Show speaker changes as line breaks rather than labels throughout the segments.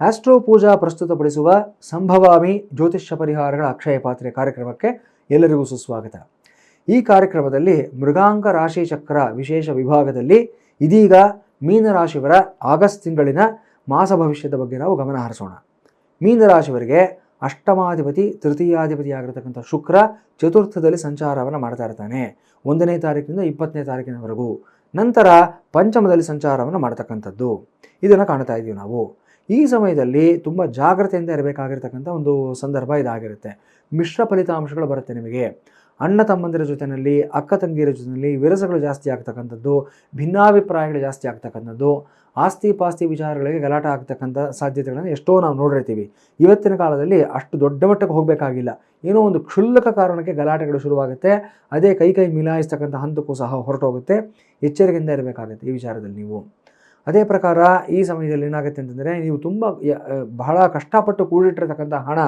Astro ಪೂಜಾ ಪ್ರಸ್ತುತಪಡಿಸುವ ಸಂಭವಾಮಿ ಜ್ಯೋತಿಷ್ಯ ಪರಿಹಾರಗಳ ಅಕ್ಷಯ ಪಾತ್ರೆ ಕಾರ್ಯಕ್ರಮಕ್ಕೆ ಎಲ್ಲರಿಗೂ ಸುಸ್ವಾಗತ. ಈ ಕಾರ್ಯಕ್ರಮದಲ್ಲಿ ಮೃಗಾಂಗ ರಾಶಿ ಚಕ್ರ ವಿಶೇಷ ವಿಭಾಗದಲ್ಲಿ ಇದೀಗ ಮೀನರಾಶಿಯವರ ಆಗಸ್ಟ್ ತಿಂಗಳಿನ ಮಾಸ ಭವಿಷ್ಯದ ಬಗ್ಗೆ ನಾವು ಗಮನ ಹರಿಸೋಣ. ಮೀನರಾಶಿಯವರಿಗೆ ಅಷ್ಟಮಾಧಿಪತಿ ತೃತೀಯಾಧಿಪತಿ ಆಗಿರತಕ್ಕಂಥ ಶುಕ್ರ ಚತುರ್ಥದಲ್ಲಿ ಸಂಚಾರವನ್ನು ಮಾಡ್ತಾ ಇರ್ತಾನೆ. ಒಂದನೇ ತಾರೀಕಿನಿಂದ ಇಪ್ಪತ್ತನೇ ತಾರೀಕಿನವರೆಗೂ. ನಂತರ ಪಂಚಮದಲ್ಲಿ ಸಂಚಾರವನ್ನು ಮಾಡ್ತಕ್ಕಂಥದ್ದು. ಇದನ್ನು ಕಾಣ್ತಾ ಇದ್ದೀವಿ ನಾವು. ಈ ಸಮಯದಲ್ಲಿ ತುಂಬ ಜಾಗ್ರತೆಯಿಂದ ಇರಬೇಕಾಗಿರ್ತಕ್ಕಂಥ ಒಂದು ಸಂದರ್ಭ ಇದಾಗಿರುತ್ತೆ. ಮಿಶ್ರ ಫಲಿತಾಂಶಗಳು ಬರುತ್ತೆ ನಿಮಗೆ. ಅಣ್ಣ ತಮ್ಮಂದಿರ ಜೊತೆಯಲ್ಲಿ ಅಕ್ಕ ತಂಗಿಯರ ಜೊತೆಯಲ್ಲಿ ವಿರಸಗಳು ಜಾಸ್ತಿ ಆಗ್ತಕ್ಕಂಥದ್ದು, ಭಿನ್ನಾಭಿಪ್ರಾಯಗಳು ಜಾಸ್ತಿ ಆಗ್ತಕ್ಕಂಥದ್ದು, ಆಸ್ತಿ ಪಾಸ್ತಿ ವಿಚಾರಗಳಿಗೆ ಗಲಾಟೆ ಆಗ್ತಕ್ಕಂಥ ಸಾಧ್ಯತೆಗಳನ್ನು ಎಷ್ಟೋ ನಾವು ನೋಡಿರ್ತೀವಿ. ಇವತ್ತಿನ ಕಾಲದಲ್ಲಿ ಅಷ್ಟು ದೊಡ್ಡ ಮಟ್ಟಕ್ಕೆ ಹೋಗಬೇಕಾಗಿಲ್ಲ. ಏನೋ ಒಂದು ಕ್ಷುಲ್ಲಕ ಕಾರಣಕ್ಕೆ ಗಲಾಟೆಗಳು ಶುರುವಾಗುತ್ತೆ. ಅದೇ ಕೈ ಕೈ ಮಿಲಾಯಿಸ್ತಕ್ಕಂಥ ಹಂತಕ್ಕೂ ಸಹ ಹೊರಟೋಗುತ್ತೆ. ಎಚ್ಚರಿಕೆಯಿಂದ ಇರಬೇಕಾಗುತ್ತೆ ಈ ವಿಚಾರದಲ್ಲಿ ನೀವು. ಅದೇ ಪ್ರಕಾರ ಈ ಸಮಯದಲ್ಲಿ ಏನಾಗುತ್ತೆ ಅಂತಂದರೆ ನೀವು ತುಂಬ ಬಹಳ ಕಷ್ಟಪಟ್ಟು ಕೂಡಿಟ್ಟಿರ್ತಕ್ಕಂಥ ಹಣ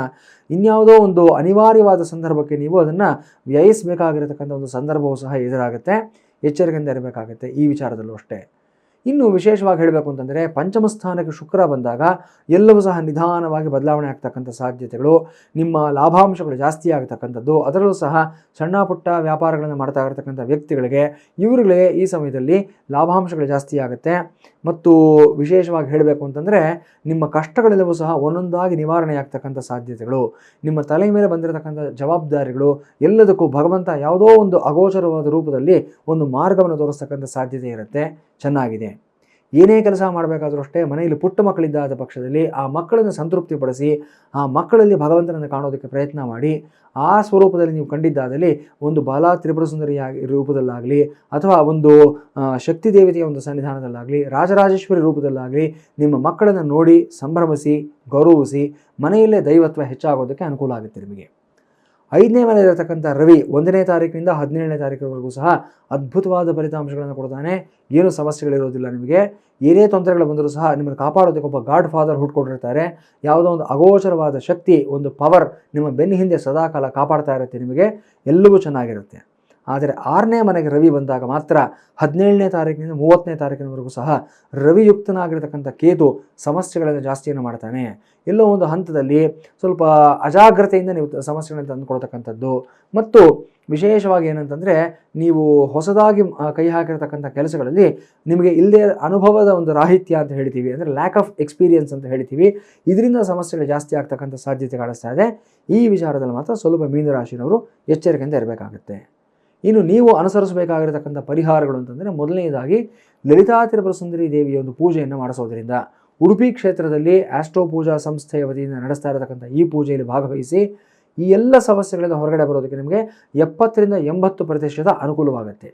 ಇನ್ಯಾವುದೋ ಒಂದು ಅನಿವಾರ್ಯವಾದ ಸಂದರ್ಭಕ್ಕೆ ನೀವು ಅದನ್ನು ವ್ಯಯಿಸಬೇಕಾಗಿರತಕ್ಕಂಥ ಒಂದು ಸಂದರ್ಭವೂ ಸಹ ಎದುರಾಗುತ್ತೆ. ಎಚ್ಚರಿಕೆಯಿಂದ ಇರಬೇಕಾಗುತ್ತೆ ಈ ವಿಚಾರದಲ್ಲೂ ಅಷ್ಟೇ. ಇನ್ನು ವಿಶೇಷವಾಗಿ ಹೇಳಬೇಕು ಅಂತಂದರೆ ಪಂಚಮ ಸ್ಥಾನಕ್ಕೆ ಶುಕ್ರ ಬಂದಾಗ ಎಲ್ಲವೂ ಸಹ ನಿಧಾನವಾಗಿ ಬದಲಾವಣೆ ಆಗ್ತಕ್ಕಂಥ ಸಾಧ್ಯತೆಗಳು, ನಿಮ್ಮ ಲಾಭಾಂಶಗಳು ಜಾಸ್ತಿ ಆಗ್ತಕ್ಕಂಥದ್ದು, ಅದರಲ್ಲೂ ಸಹ ಸಣ್ಣ ಪುಟ್ಟ ವ್ಯಾಪಾರಗಳನ್ನು ಮಾಡ್ತಾ ಇರತಕ್ಕಂಥ ವ್ಯಕ್ತಿಗಳಿಗೆ ಇವರುಗಳಿಗೆ ಈ ಸಮಯದಲ್ಲಿ ಲಾಭಾಂಶಗಳು ಜಾಸ್ತಿ ಆಗುತ್ತೆ. ಮತ್ತು ವಿಶೇಷವಾಗಿ ಹೇಳಬೇಕು ಅಂತಂದರೆ, ನಿಮ್ಮ ಕಷ್ಟಗಳೆಲ್ಲವೂ ಸಹ ಒಂದೊಂದಾಗಿ ನಿವಾರಣೆ ಆಗ್ತಕ್ಕಂಥ ಸಾಧ್ಯತೆಗಳು. ನಿಮ್ಮ ತಲೆ ಮೇಲೆ ಬಂದಿರತಕ್ಕಂಥ ಜವಾಬ್ದಾರಿಗಳು, ಎಲ್ಲದಕ್ಕೂ ಭಗವಂತ ಯಾವುದೋ ಒಂದು ಅಗೋಚರವಾದ ರೂಪದಲ್ಲಿ ಒಂದು ಮಾರ್ಗವನ್ನು ತೋರಿಸ್ತಕ್ಕಂಥ ಸಾಧ್ಯತೆ ಇರುತ್ತೆ. ಚೆನ್ನಾಗಿದೆ. ಏನೇ ಕೆಲಸ ಮಾಡಬೇಕಾದ್ರೂ ಅಷ್ಟೇ ಮನೆಯಲ್ಲಿ ಪುಟ್ಟ ಮಕ್ಕಳಿದ್ದಾದ ಪಕ್ಷದಲ್ಲಿ ಆ ಮಕ್ಕಳನ್ನು ಸಂತೃಪ್ತಿಪಡಿಸಿ, ಆ ಮಕ್ಕಳಲ್ಲಿ ಭಗವಂತನನ್ನು ಕಾಣೋದಕ್ಕೆ ಪ್ರಯತ್ನ ಮಾಡಿ, ಆ ಸ್ವರೂಪದಲ್ಲಿ ನೀವು ಕಂಡಿದ್ದಾದಲ್ಲಿ ಒಂದು ಬಾಲ ತ್ರಿಪುರ ಸುಂದರಿಯಾಗಿ ರೂಪದಲ್ಲಾಗಲಿ ಅಥವಾ ಒಂದು ಶಕ್ತಿ ದೇವತೆಯ ಒಂದು ಸನ್ನಿಧಾನದಲ್ಲಾಗಲಿ, ರಾಜರಾಜೇಶ್ವರಿ ರೂಪದಲ್ಲಾಗಲಿ ನಿಮ್ಮ ಮಕ್ಕಳನ್ನು ನೋಡಿ ಸಂಭ್ರಮಿಸಿ, ಗೌರವಿಸಿ ಮನೆಯಲ್ಲೇ ದೈವತ್ವ ಹೆಚ್ಚಾಗೋದಕ್ಕೆ ಅನುಕೂಲ ಆಗುತ್ತೆ ನಿಮಗೆ. ಐದನೇ ಮನೆಯಲ್ಲಿರತಕ್ಕಂಥ ರವಿ ಒಂದನೇ ತಾರೀಕಿನಿಂದ ಹದಿನೇಳನೇ ತಾರೀಕಿನವರೆಗೂ ಸಹ ಅದ್ಭುತವಾದ ಫಲಿತಾಂಶಗಳನ್ನು ಕೊಡ್ತಾನೆ. ಏನು ಸಮಸ್ಯೆಗಳಿರೋದಿಲ್ಲ ನಿಮಗೆ. ಏನೇ ತೊಂದರೆಗಳು ಬಂದರೂ ಸಹ ನಿಮ್ಮನ್ನು ಕಾಪಾಡೋದಕ್ಕೆ ಒಬ್ಬ ಗಾಡ್ ಫಾದರ್ ಹುಟ್ಕೊಂಡಿರ್ತಾರೆ ಯಾವುದೋ ಒಂದು ಅಗೋಚರವಾದ ಶಕ್ತಿ, ಒಂದು ಪವರ್ ನಿಮ್ಮ ಬೆನ್ನ ಹಿಂದೆ ಸದಾಕಾಲ ಕಾಪಾಡ್ತಾ ಇರುತ್ತೆ ನಿಮಗೆ. ಎಲ್ಲವೂ ಚೆನ್ನಾಗಿರುತ್ತೆ. ಆದರೆ ಆರನೇ ಮನೆಗೆ ರವಿ ಬಂದಾಗ ಮಾತ್ರ ಹದಿನೇಳನೇ ತಾರೀಕಿನಿಂದ ಮೂವತ್ತನೇ ತಾರೀಕಿನವರೆಗೂ ಸಹ ರವಿಯುಕ್ತನಾಗಿರ್ತಕ್ಕಂಥ ಕೇತು ಸಮಸ್ಯೆಗಳನ್ನು ಜಾಸ್ತಿಯನ್ನು ಮಾಡ್ತಾನೆ. ಎಲ್ಲೋ ಒಂದು ಹಂತದಲ್ಲಿ ಸ್ವಲ್ಪ ಅಜಾಗ್ರತೆಯಿಂದ ನೀವು ಸಮಸ್ಯೆಗಳನ್ನು ತಂದುಕೊಳ್ತಕ್ಕಂಥದ್ದು ಮತ್ತು ವಿಶೇಷವಾಗಿ ಏನಂತಂದರೆ ನೀವು ಹೊಸದಾಗಿ ಕೈ ಹಾಕಿರತಕ್ಕಂಥ ಕೆಲಸಗಳಲ್ಲಿ ನಿಮಗೆ ಇಲ್ಲದೇ ಅನುಭವದ ಒಂದು ರಾಹಿತ್ಯ ಅಂತ ಹೇಳ್ತೀವಿ. ಅಂದರೆ ಲ್ಯಾಕ್ ಆಫ್ ಎಕ್ಸ್ಪೀರಿಯನ್ಸ್ ಅಂತ ಹೇಳ್ತೀವಿ. ಇದರಿಂದ ಸಮಸ್ಯೆಗಳು ಜಾಸ್ತಿ ಆಗ್ತಕ್ಕಂಥ ಸಾಧ್ಯತೆ ಕಾಣಿಸ್ತಾ ಇದೆ. ಈ ವಿಚಾರದಲ್ಲಿ ಮಾತ್ರ ಸ್ವಲ್ಪ ಮೀನರಾಶಿನವರು ಎಚ್ಚರಿಕೆಯಿಂದ ಇರಬೇಕಾಗುತ್ತೆ. ಇನ್ನು ನೀವು ಅನುಸರಿಸಬೇಕಾಗಿರತಕ್ಕಂಥ ಪರಿಹಾರಗಳು ಅಂತಂದರೆ ಮೊದಲನೇದಾಗಿ ಲಲಿತಾ ಸುಂದರಿ ದೇವಿಯ ಒಂದು ಪೂಜೆಯನ್ನು ಮಾಡಿಸೋದ್ರಿಂದ ಉಡುಪಿ ಕ್ಷೇತ್ರದಲ್ಲಿ ಆಸ್ಟ್ರೋ ಪೂಜಾ ಸಂಸ್ಥೆಯ ವತಿಯಿಂದ ನಡೆಸ್ತಾ ಇರತಕ್ಕಂಥ ಈ ಪೂಜೆಯಲ್ಲಿ ಭಾಗವಹಿಸಿ ಈ ಎಲ್ಲ ಸಮಸ್ಯೆಗಳಿಂದ ಹೊರಗಡೆ ಬರೋದಕ್ಕೆ ನಿಮಗೆ ಎಪ್ಪತ್ತರಿಂದ ಎಂಬತ್ತು ಪ್ರತಿಶತ ಅನುಕೂಲವಾಗುತ್ತೆ.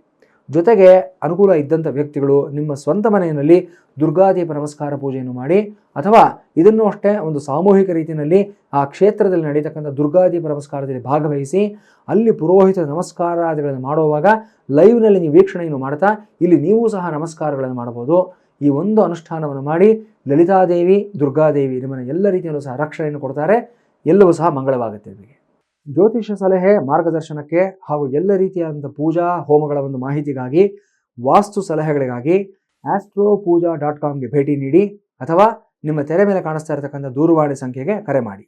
ಜೊತೆಗೆ ಅನುಕೂಲ ಇದ್ದಂಥ ವ್ಯಕ್ತಿಗಳು ನಿಮ್ಮ ಸ್ವಂತ ಮನೆಯಲ್ಲಿ ದುರ್ಗಾದೇವಿ ನಮಸ್ಕಾರ ಪೂಜೆಯನ್ನು ಮಾಡಿ, ಅಥವಾ ಇದನ್ನು ಅಷ್ಟೇ ಒಂದು ಸಾಮೂಹಿಕ ರೀತಿಯಲ್ಲಿ ಆ ಕ್ಷೇತ್ರದಲ್ಲಿ ನಡೀತಕ್ಕಂಥ ದುರ್ಗಾದೇವಿ ನಮಸ್ಕಾರದಲ್ಲಿ ಭಾಗವಹಿಸಿ, ಅಲ್ಲಿ ಪುರೋಹಿತ ನಮಸ್ಕಾರಾದಿಗಳನ್ನು ಮಾಡುವಾಗ ಲೈವ್ನಲ್ಲಿ ನೀವು ವೀಕ್ಷಣೆಯನ್ನು ಮಾಡ್ತಾ, ಇಲ್ಲಿ ನೀವು ಸಹ ನಮಸ್ಕಾರಗಳನ್ನು ಮಾಡಬಹುದು. ಈ ಒಂದು ಅನುಷ್ಠಾನವನ್ನು ಮಾಡಿ ಲಲಿತಾದೇವಿ, ದುರ್ಗಾದೇವಿ ನಿಮ್ಮನ್ನು ಎಲ್ಲ ರೀತಿಯಲ್ಲೂ ಸಹ ರಕ್ಷಣೆಯನ್ನು ಕೊಡ್ತಾರೆ. ಎಲ್ಲವೂ ಸಹ ಮಂಗಳವಾಗುತ್ತೆ ನಿಮಗೆ. ಜ್ಯೋತಿಷ ಸಲಹೆ, ಮಾರ್ಗದರ್ಶನಕ್ಕೆ ಹಾಗೂ ಎಲ್ಲ ರೀತಿಯಾದಂಥ ಪೂಜಾ ಹೋಮಗಳ ಒಂದು ಮಾಹಿತಿಗಾಗಿ, ವಾಸ್ತು ಸಲಹೆಗಳಿಗಾಗಿ ಆಸ್ಟ್ರೋ ಪೂಜಾ ಡಾಟ್ ಕಾಮ್ಗೆ ಭೇಟಿ ನೀಡಿ ಅಥವಾ ನಿಮ್ಮ ತೆರೆ ಮೇಲೆ ಕಾಣಿಸ್ತಾ ಇರತಕ್ಕಂಥ ದೂರವಾಣಿ ಸಂಖ್ಯೆಗೆ ಕರೆ ಮಾಡಿ.